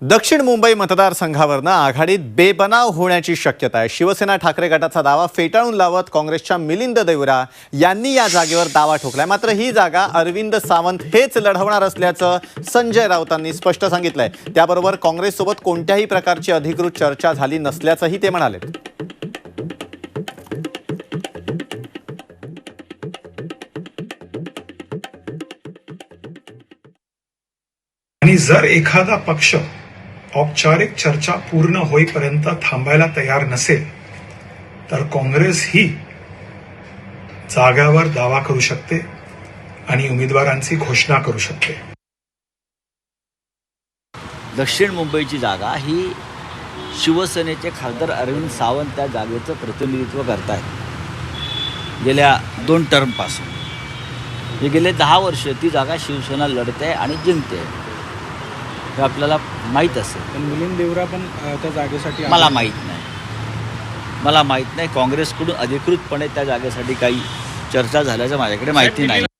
दक्षिण मुंबई मतदारसंघावरनं आघाडीत बेबनाव होण्याची शक्यता आहे. शिवसेना ठाकरे गटाचा दावा फेटाळून लावत काँग्रेसच्या मिलिंद देवरा यांनी या जागेवर दावा ठोकलाय. मात्र ही जागा अरविंद सावंत हेच लढवणार असल्याचं संजय राऊतांनी स्पष्ट सांगितलंय. त्याबरोबर काँग्रेससोबत कोणत्याही प्रकारची अधिकृत चर्चा झाली नसल्याचंही ते म्हणाले. आणि जर एखादा पक्ष औपचारिक चर्चा पूर्ण होईपर्यंत थांबायला तयार नसेल तर काँग्रेस ही जाग्यावर दावा करू शकते आणि उमेदवारांची घोषणा करू शकते. दक्षिण मुंबईची जागा ही शिवसेनेचे खासदार अरविंद सावंत त्या जागेचं प्रतिनिधित्व करत आहेत गेल्या दोन टर्मपासून गेले दहा वर्ष ती जागा शिवसेना लढते आणि जिंकते. हे आपल्याला माहीत असेल. पण मिलिंद देवरा पण अ, त्या जागेसाठी मला माहीत नाही. मला माहीत नाही. काँग्रेसकडून अधिकृतपणे त्या जागेसाठी काही चर्चा झाल्याचं माझ्याकडे माहिती नाही.